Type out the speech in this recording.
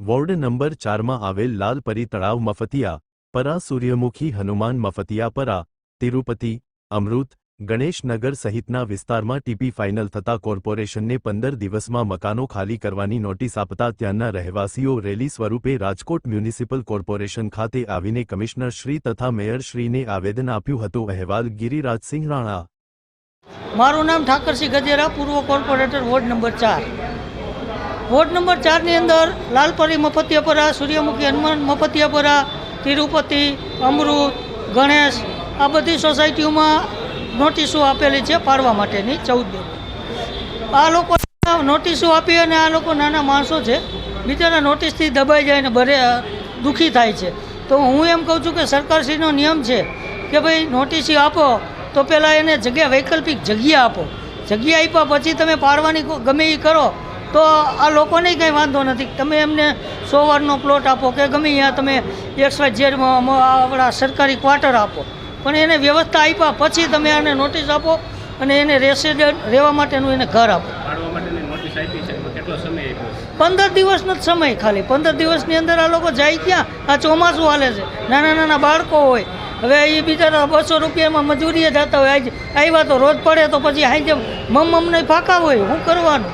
Ward number ચારમાં આવેલ લાલપરી તળાવ મફતિયા, પરા સૂર્યમુખી હનુમાન મફતિયા પરા, તિરુપતિ, અમૃત ગણેશનગર સહિતના વિસ્તારમાં ટીપી ફાઇનલ થતા કોર્પોરેશનને પંદર દિવસમાં મકાનો ખાલી કરવાની નોટિસ આપતા ત્યાંના રહેવાસીઓ રેલી સ્વરૂપે રાજકોટ મ્યુનિસિપલ કોર્પોરેશન ખાતે આવીને કમિશનર શ્રી તથા મેયર શ્રીને આવેદન આપ્યું હતું. અહેવાલ ગિરિરાજસિંહ રાણા. મારું નામ ઠાકરસિંહ ગજેરા, પૂર્વ કોર્પોરેટર વોર્ડ નંબર ચાર. વોર્ડ નંબર ચારની અંદર લાલપરી મફતિયાપરા સૂર્યમુખી, હનુમાન મફતિયાપરા તિરુપતિ, અમૃત, ગણેશ, આ બધી સોસાયટીઓમાં નોટિસો આપેલી છે પાડવા માટેની ચૌદ આ લોકો નોટિસો આપી અને આ લોકો નાના માણસો છે. બિચારા નોટિસથી દબાઈ જાય ને ભરે, દુઃખી થાય છે. તો હું એમ કહું છું કે સરકારશ્રીનો નિયમ છે કે ભાઈ નોટિસી આપો તો પહેલાં એને જગ્યા વૈકલ્પિક જગ્યા આપો. જગ્યા આપ્યા પછી તમે પાડવાની ગમે એ કરો. તો આ લોકોને કંઈ વાંધો નથી. તમે એમને સો વારનો પ્લોટ આપો કે ગમે ત્યાં તમે એક્સ વાય ઝેડમાં આપણા સરકારી ક્વાર્ટર આપો. પણ એને વ્યવસ્થા આપ્યા પછી તમે આને નોટિસ આપો અને એને રેસિડન્ટ રહેવા માટેનું એને ઘર આપો. પંદર દિવસનો જ સમય ખાલી. પંદર દિવસની અંદર આ લોકો જાય ક્યાં? આ ચોમાસું હાલે છે. નાના નાના બાળકો હોય. હવે એ બિચારા બસો રૂપિયામાં મજૂરીએ જતા હોય. આજ આવ્યા તો રોજ પડે તો પછી હાઈ જેમ મમ મમને ફાંકા હોય. શું કરવાનું?